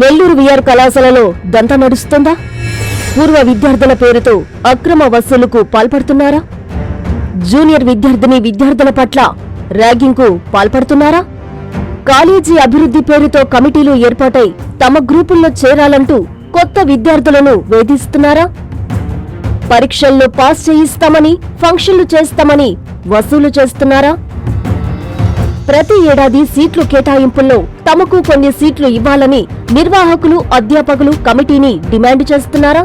Nellore VR కళాశాలలో దంత నడుస్తుందా? పూర్వ విద్యార్థుల పేరుతో అక్రమ వసూలుకు పాల్పడుతున్నారా? జూనియర్ విద్యార్థిని విద్యార్థుల పట్ల ర్యాగింగ్కు పాల్పడుతున్నారా? కాలేజీ అభివృద్ధి పేరుతో కమిటీలు ఏర్పాటై తమ గ్రూపుల్లో చేరాలంటూ కొత్త విద్యార్థులను వేధిస్తున్నారా? పరీక్షల్లో పాస్ చేయిస్తామని ఫంక్షన్లు చేస్తామని వసూలు చేస్తున్నారా? ప్రతి ఏడాది సీట్లు కేటాయింపుల్లో తమకు కొన్ని సీట్లు ఇవ్వాలని నిర్వాహకులు అధ్యాపకులు కమిటీని డిమాండ్ చేస్తున్నారా?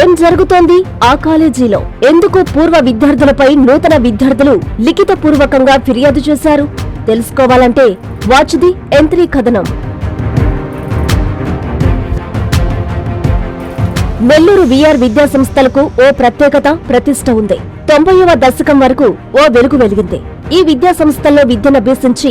ఏం జరుగుతోంది ఆ కాలేజీలో? ఎందుకు పూర్వ విద్యార్థులపై నూతన విద్యార్థులు లిఖితపూర్వకంగా ఫిర్యాదు చేశారు? తెలుసుకోవాలంటే వాచ్ ది ఎంత్రీ కథనం. నెల్లూరు విఆర్ విద్యాసంస్థలకు ఓ ప్రత్యేకత ప్రతిష్ట ఉంది. తొంభైవ దశకం వరకు ఓ వెలుగు వెలిగింది. ఈ విద్యా సంస్థల్లో విద్యనభ్యసించి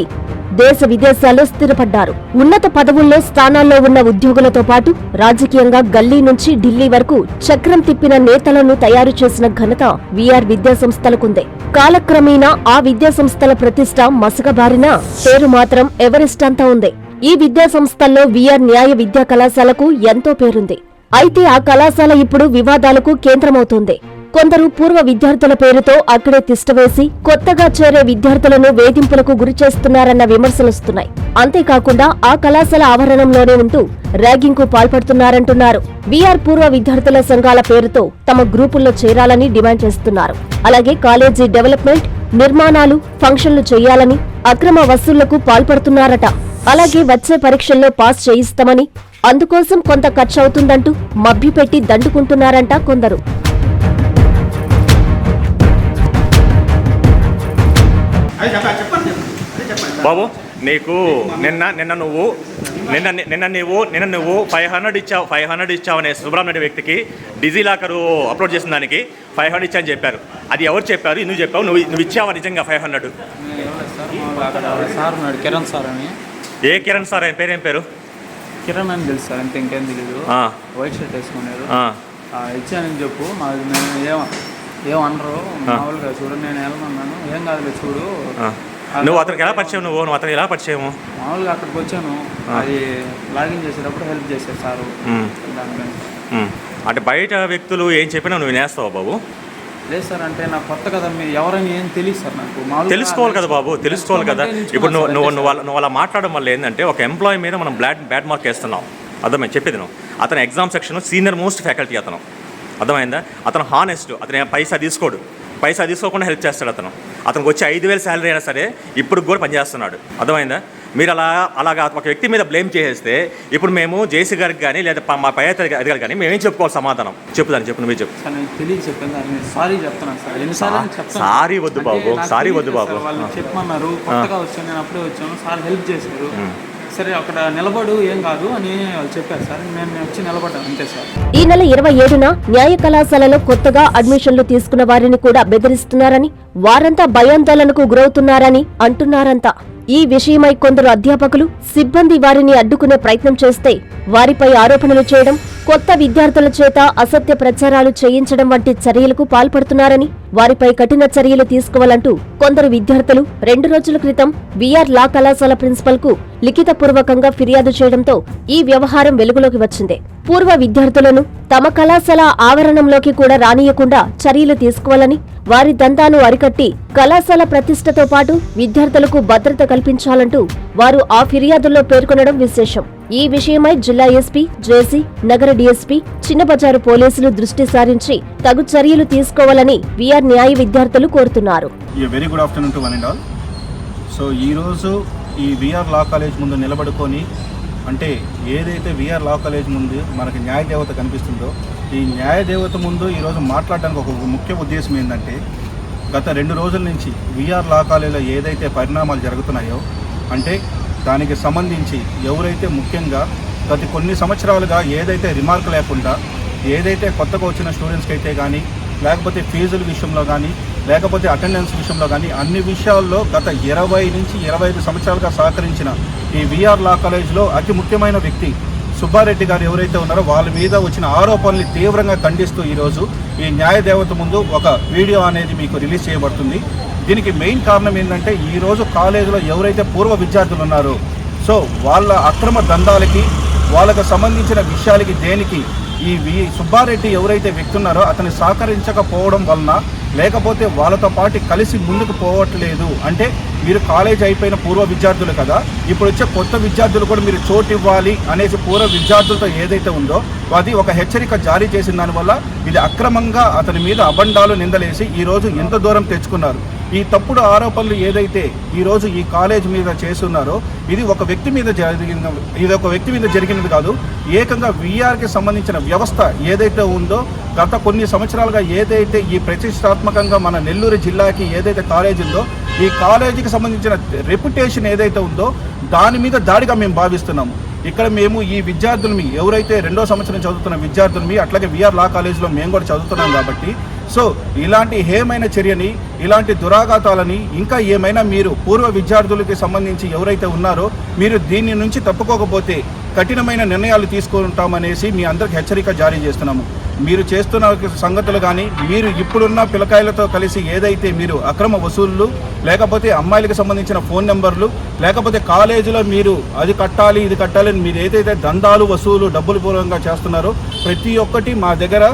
దేశ విదేశాల్లో స్థిరపడ్డారు. ఉన్నత పదవుల్లో స్థానాల్లో ఉన్న ఉద్యోగులతో పాటు రాజకీయంగా గల్లీ నుంచి ఢిల్లీ వరకు చక్రం తిప్పిన నేతలను తయారు చేసిన ఘనత విఆర్ విద్యా సంస్థలకుంది. కాలక్రమేణా ఆ విద్యా సంస్థల ప్రతిష్ట మసకబారినా పేరు మాత్రం ఎవరెస్ట్ అంతా ఉంది. ఈ విద్యా సంస్థల్లో విఆర్ న్యాయ విద్యా కళాశాలకు ఎంతో పేరుంది. అయితే ఆ కళాశాల ఇప్పుడు వివాదాలకు కేంద్రమవుతోంది. కొందరు పూర్వ విద్యార్థుల పేరుతో అక్కడే తిష్టవేసి కొత్తగా చేరే విద్యార్థులను వేధింపులకు గురి చేస్తున్నారన్న విమర్శలొస్తున్నాయి అంతేకాకుండా ఆ కళాశాల ఆవరణంలోనే ఉంటూ ర్యాగింగ్కు పాల్పడుతున్నారంటున్నారు. వీఆర్ పూర్వ విద్యార్థుల సంఘాల పేరుతో తమ గ్రూపుల్లో చేరాలని డిమాండ్ చేస్తున్నారు. అలాగే కాలేజీ డెవలప్మెంట్ నిర్మాణాలు ఫంక్షన్లు చేయాలని అక్రమ వసూళ్ళకు పాల్పడుతున్నారట. అలాగే వచ్చే పరీక్షల్లో పాస్ చేయిస్తామని అందుకోసం కొంత ఖర్చు అవుతుందంటూ మభ్యపెట్టి దండుకుంటున్నారంట కొందరు. బాబు నీకు నిన్న నిన్న నువ్వు నిన్న నిన్న నువ్వు నిన్న నువ్వు ఫైవ్ హండ్రెడ్ ఇచ్చావు ఫైవ్ హండ్రెడ్ ఇచ్చావు అనే సుబ్రహ్మణ్య వ్యక్తికి డిజీ లాకరు అప్లోడ్ చేసిన దానికి ఫైవ్ హండ్రెడ్ ఇచ్చా అని చెప్పారు. అది ఎవరు చెప్పారు? ఎందుకు చెప్పావు? నువ్వు నువ్వు ఇచ్చావా నిజంగా five hundred sir Kiran sir అని. ఏ కిరణ్ సార్? ఆయన పేరేం పేరు? కిరణ్ అని తెలుసు సార్ అంతే ఇంకేం తెలియదు వైట్ షర్ట్ వేసుకున్నారు ఇచ్చానని చెప్పు మాది నేను ఏం ఏమనరు మామూలుగా చూడు నేను వెళ్ళమన్నాను ఏం కాదులే చూడు. నువ్వు అతనికి ఎలా పరిచయం? నువ్వు నువ్వు అతనికి ఎలా పరిచయము మామూలుగా అక్కడికి వచ్చాను. అది లాగిన్ చేసేటప్పుడు హెల్ప్ చేశారు సారు. అంటే బయట వ్యక్తులు ఏం చెప్పినా నువ్వు వినేస్తావా బాబు? లేదు సార్ అంటే నాకు కొత్త కదా మీరు ఎవరని ఏం తెలియదు సార్ నాకు. తెలుసుకోవాలి కదా బాబు తెలుసుకోవాలి కదా. ఇప్పుడు నువ్వు నువ్వు నువ్వు అలా- మాట్లాడడం వల్ల ఏంటంటే ఒక ఎంప్లాయీ మీద మనం బ్లాడ్ బ్యాడ్ మార్క్ వేస్తున్నాం. అర్థమైంది? చెప్పేది నువ్వు. అతను exam section senior most faculty అతను. అర్థమైందా? అతను హానెస్ట్ అతను పైసా తీసుకోడు. పైసా తీసుకోకుండా హెల్ప్ చేస్తాడు అతను. అతనికి వచ్చి ఐదు వేలు శాలరీ అయినా సరే ఇప్పుడు కూడా పనిచేస్తున్నాడు. అర్థమైందా? మీరు అలా అలాగా ఒక వ్యక్తి మీద బ్లేమ్ చేసేస్తే ఇప్పుడు మేము జేసీ గారికి కానీ లేదా మా పై అధికారి కానీ మేమేం చెప్పుకోవాలి సమాధానం? చెప్పుదాన్ని చెప్పు నువ్వే చెప్పు. సార్ చెప్తున్నాను సార్. ఎన్నిసార్లు సారీ వద్దు బాబు, సారీ వద్దు బాబు. చెప్పమన్నారు కొత్తగా వచ్చాను నేను అప్పుడే వచ్చాను సార్ హెల్ప్ చేశారు. సరే అక్కడ నిలబడు ఏం కాదు అని వాళ్ళు చెప్పారు సార్. నేను వచ్చి నిలబడ్డాను అంతే సార్. ఈ నెల ఇరవై ఏడున న్యాయ కళాశాలలో కొత్తగా అడ్మిషన్లు తీసుకున్న వారిని కూడా బెదిరిస్తున్నారని వారంతా భయాందోళనకు గురవుతున్నారని అంటున్నారంతా ఈ విషయమై కొందరు అధ్యాపకులు సిబ్బంది వారిని అడ్డుకునే ప్రయత్నం చేస్తే వారిపై ఆరోపణలు చేయడం కొత్త విద్యార్థుల చేత అసత్య ప్రచారాలు చేయించడం వంటి చర్యలకు పాల్పడుతున్నారని వారిపై కఠిన చర్యలు తీసుకోవాలంటూ కొందరు విద్యార్థులు రెండు రోజుల క్రితం విఆర్ లా కళాశాల ప్రిన్సిపల్కు లిఖితపూర్వకంగా ఫిర్యాదు చేయడంతో ఈ వ్యవహారం వెలుగులోకి వచ్చింది. పూర్వ విద్యార్థులను తమ కళాశాల ఆవరణంలోకి కూడా రానియకుండా చర్యలు తీసుకోవాలని వారి దంతాను అరికట్టి కళాశాల ప్రతిష్టతో పాటు విద్యార్థులకు భద్రత కల్పించాలంటూ వారు ఆ ఫిర్యాదుల్లో పేర్కొనడం విశేషం. ఈ విషయమై జిల్లా ఎస్పీ జేసీ నగర డీఎస్పీ చిన్నబజారు పోలీసులు దృష్టి సారించి తగు చర్యలు తీసుకోవాలని విఆర్ న్యాయ విద్యార్థులు కోరుతున్నారు. ఈ very good afternoon to one and all so ఈరోజు ఈ విఆర్ లా కాలేజ్ ముందు నిలబడుకొని అంటే ఏదైతే విఆర్ లా కాలేజ్ ముందు మనకి న్యాయ దేవత కనిపిస్తుందో ఈ న్యాయ దేవత ముందు ఈరోజు మాట్లాడడానికి ఒక ముఖ్య ఉద్దేశం ఏంటంటే గత రెండు రోజుల నుంచి విఆర్ లా కాలేజీలో ఏదైతే పరిణామాలు జరుగుతున్నాయో అంటే దానికి సంబంధించి ఎవరైతే ముఖ్యంగా గత కొన్ని సంవత్సరాలుగా ఏదైతే రిమార్క్ లేకుండా ఏదైతే కొత్తగా వచ్చిన స్టూడెంట్స్కి అయితే కానీ లేకపోతే ఫీజుల విషయంలో కానీ లేకపోతే అటెండెన్స్ విషయంలో కానీ అన్ని విషయాల్లో గత ఇరవై నుంచి ఇరవై ఐదు సంవత్సరాలుగా సహకరించిన ఈ విఆర్ లా కాలేజ్లో అతి ముఖ్యమైన వ్యక్తి సుబ్బారెడ్డి గారు ఎవరైతే ఉన్నారో వాళ్ళ మీద వచ్చిన ఆరోపణల్ని తీవ్రంగా ఖండిస్తూ ఈరోజు ఈ న్యాయ దేవత ముందు ఒక వీడియో అనేది మీకు రిలీజ్ చేయబడుతుంది. దీనికి మెయిన్ కారణం ఏంటంటే ఈరోజు కాలేజీలో ఎవరైతే పూర్వ విద్యార్థులు ఉన్నారో సో వాళ్ళ అక్రమ దందాలకి వాళ్ళకు సంబంధించిన విషయాలకి దేనికి ఈ వి సుబ్బారెడ్డి ఎవరైతే వ్యక్తి ఉన్నారో అతన్ని సహకరించకపోవడం వలన లేకపోతే వాళ్ళతో పాటు కలిసి ముందుకు పోవట్లేదు. అంటే మీరు కాలేజ్ అయిపోయిన పూర్వ విద్యార్థులు కదా ఇప్పుడు వచ్చే కొత్త విద్యార్థులు కూడా మీరు చోటు ఇవ్వాలి అనేసి పూర్వ విద్యార్థులతో ఏదైతే ఉందో అది ఒక హెచ్చరిక జారీ చేసిన దానివల్ల ఇది అక్రమంగా అతని మీద అబండాలు నిందలేసి ఈరోజు ఎంత దూరం తెచ్చుకున్నారు. ఈ తప్పుడు ఆరోపణలు ఏదైతే ఈరోజు ఈ కాలేజ్ మీద చేస్తున్నారో ఇది ఒక వ్యక్తి మీద జరిగిన ఇది ఒక వ్యక్తి మీద జరిగినది కాదు. ఏకంగా విఆర్కి సంబంధించిన వ్యవస్థ ఏదైతే ఉందో గత కొన్ని సంవత్సరాలుగా ఏదైతే ఈ ప్రతిష్టాత్మకంగా మన నెల్లూరు జిల్లాకి ఏదైతే కాలేజ్ ఉందో ఈ కాలేజీకి సంబంధించిన రెప్యుటేషన్ ఏదైతే ఉందో దాని మీద దాడిగా మేము భావిస్తున్నాము. ఇక్కడ మేము ఈ విద్యార్థులమి ఎవరైతే రెండో సంవత్సరం చదువుతున్న విద్యార్థులమి అట్లాగే విఆర్ లా కాలేజీలో మేము కూడా చదువుతున్నాం కాబట్టి సో ఇలాంటి హేమైన చర్యని ఇలాంటి దురాఘాతాలని ఇంకా ఏమైనా మీరు పూర్వ విద్యార్థులకి సంబంధించి ఎవరైతే ఉన్నారో మీరు దీని నుంచి తప్పుకోకపోతే కఠినమైన నిర్ణయాలు తీసుకుంటామనేసి మీ అందరికి హెచ్చరిక జారీ చేస్తున్నాము. మీరు చేస్తున్న సంగతులు కానీ మీరు ఇప్పుడున్న పిల్లకాయలతో కలిసి ఏదైతే మీరు అక్రమ వసూళ్ళు లేకపోతే అమ్మాయిలకు సంబంధించిన ఫోన్ నెంబర్లు లేకపోతే కాలేజీలో మీరు అది కట్టాలి ఇది కట్టాలి అని మీరు ఏదైతే దందాలు వసూలు డబ్బులు పూర్వకంగా చేస్తున్నారో ప్రతి ఒక్కటి మా దగ్గర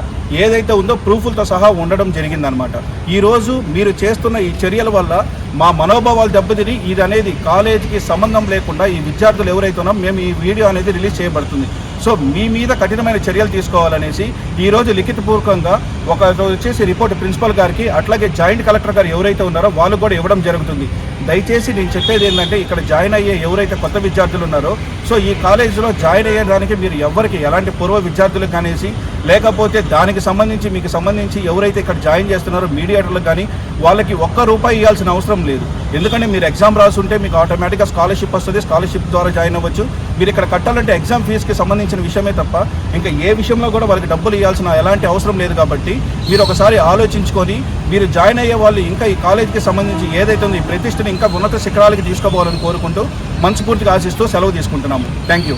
ఏదైతే ఉందో ప్రూఫ్లతో సహా ఉండడం జరిగిందనమాట. ఈరోజు మీరు చేస్తున్న ఈ చర్యల వల్ల మా మనోభావాలు దెబ్బతిని ఇది అనేది కాలేజీకి సంబంధం లేకుండా ఈ విద్యార్థులు ఎవరైతే మేము ఈ వీడియో అనేది రిలీజ్ చేయబడుతుంది. సో మీ మీద కఠినమైన చర్యలు తీసుకోవాలనేసి ఈరోజు లిఖితపూర్వకంగా ఒక వచ్చేసి రిపోర్ట్ ప్రిన్సిపల్ గారికి అట్లాగే జాయింట్ కలెక్టర్ గారు ఎవరైతే ఉన్నారో వాళ్ళు కూడా ఇవ్వడం జరుగుతుంది. దయచేసి నేను చెప్పేది ఏంటంటే ఇక్కడ జాయిన్ అయ్యే ఎవరైతే కొత్త విద్యార్థులు ఉన్నారో సో ఈ కాలేజీలో జాయిన్ అయ్యేదానికి మీరు ఎవరికి ఎలాంటి పూర్వ విద్యార్థులకు కానేసి లేకపోతే దానికి సంబంధించి మీకు సంబంధించి ఎవరైతే ఇక్కడ జాయిన్ చేస్తున్నారో మీడియేటర్లకు కానీ వాళ్ళకి ఒక్క రూపాయి ఇవ్వాల్సిన అవసరం లేదు. ఎందుకంటే మీరు ఎగ్జామ్ రాసుంటే మీకు ఆటోమేటిక్గా స్కాలర్షిప్ వస్తుంది స్కాలర్షిప్ ద్వారా జాయిన్ అవ్వచ్చు. మీరు ఇక్కడ కట్టాలంటే ఎగ్జామ్ ఫీజుకి సంబంధించిన విషయమే తప్ప ఇంకా ఏ విషయంలో కూడా వాళ్ళకి డబ్బులు ఇవ్వాల్సిన ఎలాంటి అవసరం లేదు కాబట్టి మీరు ఒకసారి ఆలోచించుకొని మీరు జాయిన్ అయ్యే వాళ్ళు ఇంకా ఈ కాలేజీకి సంబంధించి ఏదైతే ఉందో ఈ ప్రతిష్టని ఇంకా ఉన్నత శిఖరాలకి తీసుకుపోవాలని కోరుకుంటూ మనస్ఫూర్తిగా ఆశిస్తూ సెలవు తీసుకుంటున్నాము. Thank you